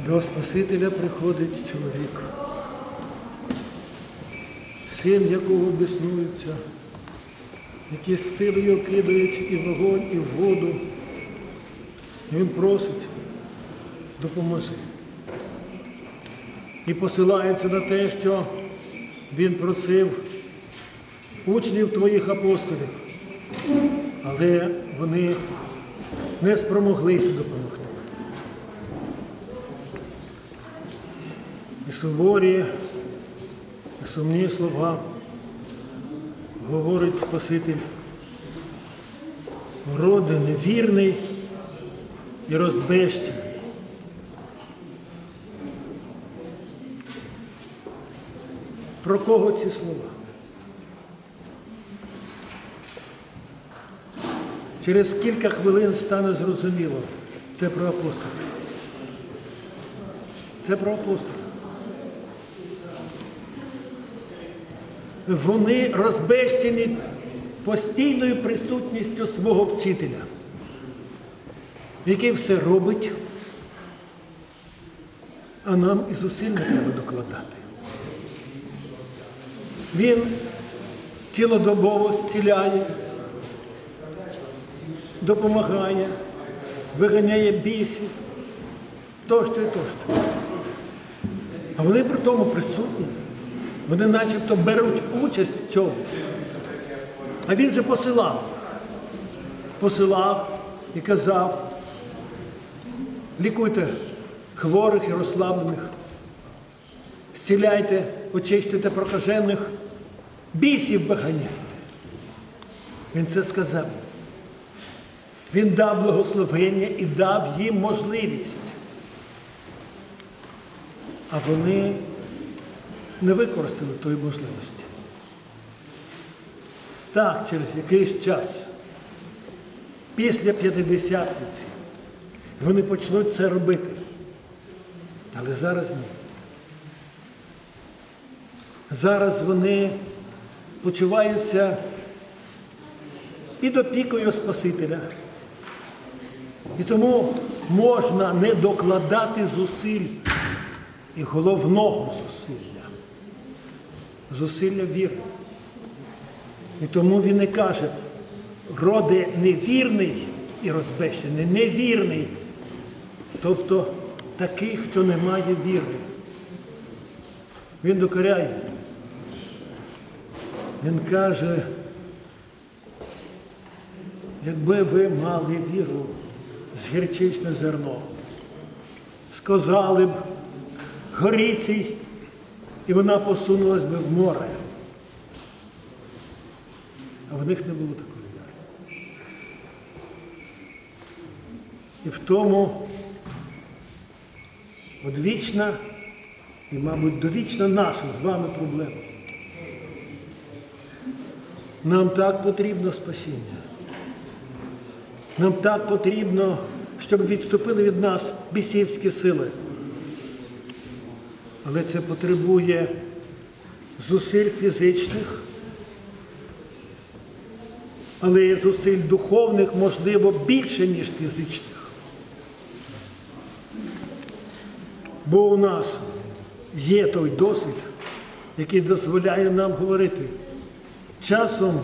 До Спасителя приходить чоловік, син якого біснується, які з силою кидають і в вогонь, і в воду. І він просить, допоможи. І посилається на те, що він просив учнів твоїх апостолів, але вони не спромоглися допомогти. І суворі, сумні слова говорить Спаситель. Роди невірний і розбещений. Про кого ці слова? Через кілька хвилин стане зрозуміло. Це про апостолів. Це про апостолів. Вони розбещені постійною присутністю свого вчителя, який все робить, а нам і зусиль не треба докладати. Він цілодобово зціляє, допомагає, виганяє бісів, тощо і тощо. А вони при тому присутні. Вони начебто беруть участь в цьому. А він же посилав. Посилав і казав, лікуйте хворих і розслаблених, зціляйте, очищуйте прокажених, бісів виганяйте. Він це сказав. Він дав благословення і дав їм можливість. А вони не використали тої можливості. Так, через якийсь час, після п'ятидесятниці, вони почнуть це робити. Але зараз ні. Зараз вони почуваються під опікою Спасителя. І тому можна не докладати зусиль і головного зусилля зусилля віри. І тому він і каже, роде невірний і розбещений, невірний, тобто такий, хто не має віри. Він докоряє. Він каже, якби ви мали віру з гірчичне зерно, сказали б горіцій і вона посунулась би в море. А в них не було такої віри. І в тому одвічна і, мабуть, довічна наша з вами проблема. Нам так потрібно спасіння. Нам так потрібно, щоб відступили від нас бісівські сили. Але це потребує зусиль фізичних, але і зусиль духовних, можливо, більше, ніж фізичних. Бо у нас є той досвід, який дозволяє нам говорити. Часом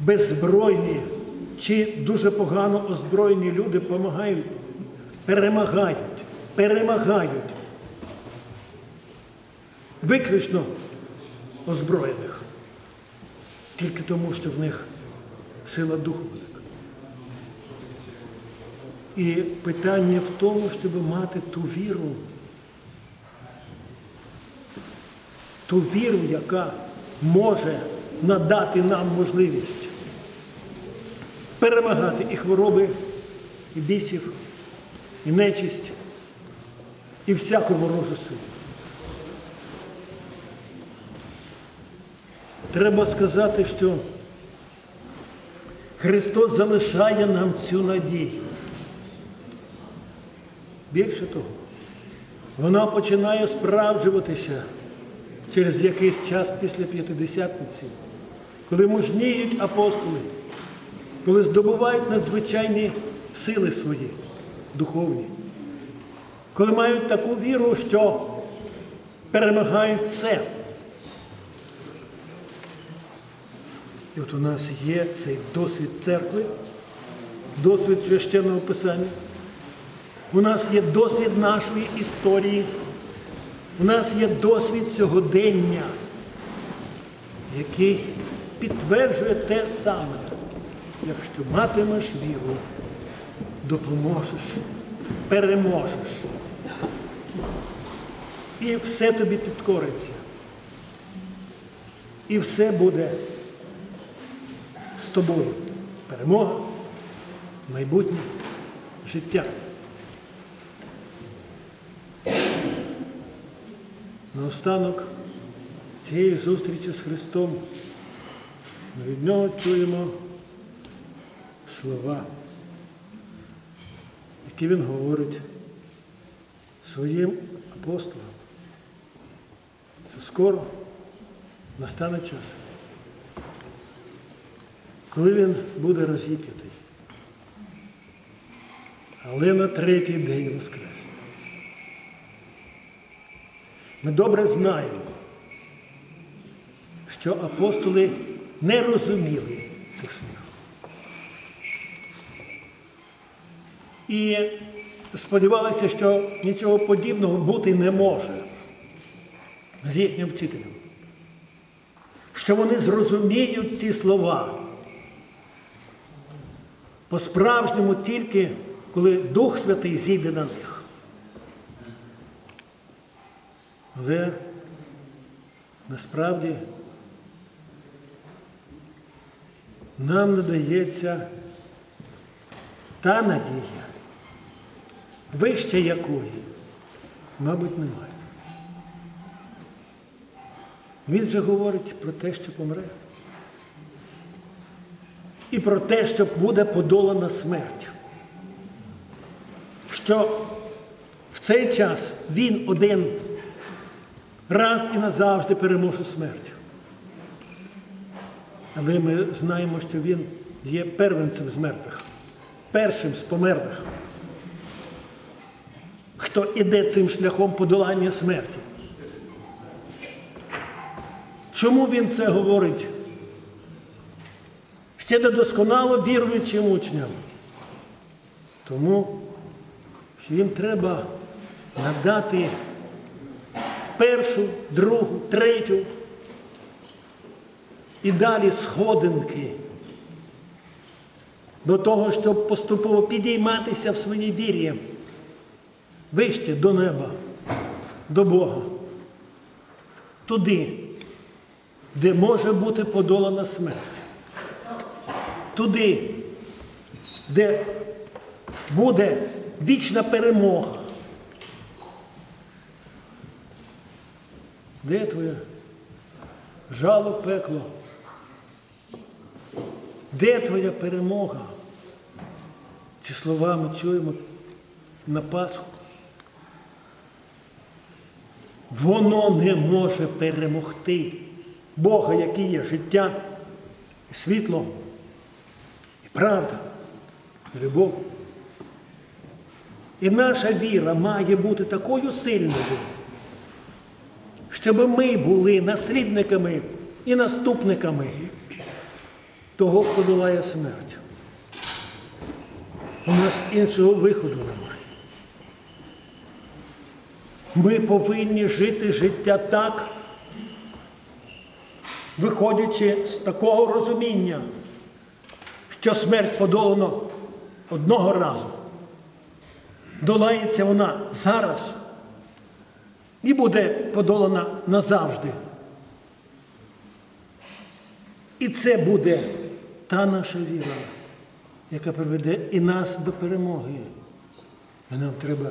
беззбройні чи дуже погано озброєні люди допомагають, перемагають перемагають. Виключно озброєних, тільки тому, що в них сила духу велика. І питання в тому, щоб мати ту віру, ту віру, яка може надати нам можливість перемагати і хвороби, і бісів, і нечисть і всяку ворожу силу. Треба сказати, що Христос залишає нам цю надію. Більше того, вона починає справджуватися через якийсь час після п'ятидесятниці, коли мужніють апостоли, коли здобувають надзвичайні сили свої, духовні. Коли мають таку віру, що перемагають все. І от у нас є цей досвід церкви, досвід священного писання. У нас є досвід нашої історії. У нас є досвід сьогодення, який підтверджує те саме. Якщо матимеш віру, допоможеш, переможеш. І все тобі підкориться. І все буде з тобою. Перемога, майбутнє життя. Наостанок цієї зустрічі з Христом ми від нього чуємо слова, які він говорить своїм апостолам, що скоро настане час, коли він буде розіп'ятий, але на третій день воскресне. Ми добре знаємо, що апостоли не розуміли цих слів. І сподівалися, що нічого подібного бути не може з їхнім вчителем. Що вони зрозуміють ці слова по-справжньому тільки, коли Дух Святий зійде на них. Але насправді нам надається та надія, вище якої, мабуть, немає. Він же говорить про те, що помре. І про те, що буде подолана смерть. Що в цей час він один раз і назавжди переможе смерть. Але ми знаємо, що він є первенцем з мертвих, першим з померлих, хто іде цим шляхом подолання смерті. Чому він це говорить? Ще недосконало віруючим учням. Тому що їм треба надати першу, другу, третю і далі сходинки до того, щоб поступово підійматися в своїй вірі вище до неба, до Бога, туди, де може бути подолана смерть, туди, де буде вічна перемога. Де твоє жало пекло? Де твоя перемога? Ці слова ми чуємо на Пасху. Воно не може перемогти Бога, який є життя, і світло, і правда, і любов. І наша віра має бути такою сильною щоб ми були наслідниками і наступниками того, хто долає смерть. У нас іншого виходу немає. Ми повинні жити життя так, виходячи з такого розуміння, що смерть подолано одного разу. Долається вона зараз і буде подолана назавжди. І це буде та наша віра, яка приведе і нас до перемоги. І нам треба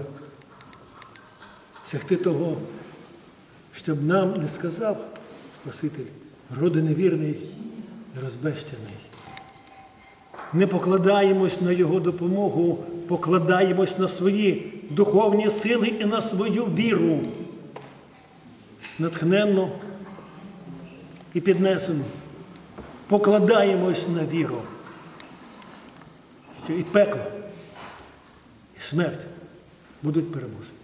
сягти того, щоб нам не сказав Спаситель, роди невірний розбещений. Не покладаємось на Його допомогу, покладаємось на свої духовні сили і на свою віру натхненно і піднесено. Покладаємось на віру, що і пекло, і смерть будуть переможені.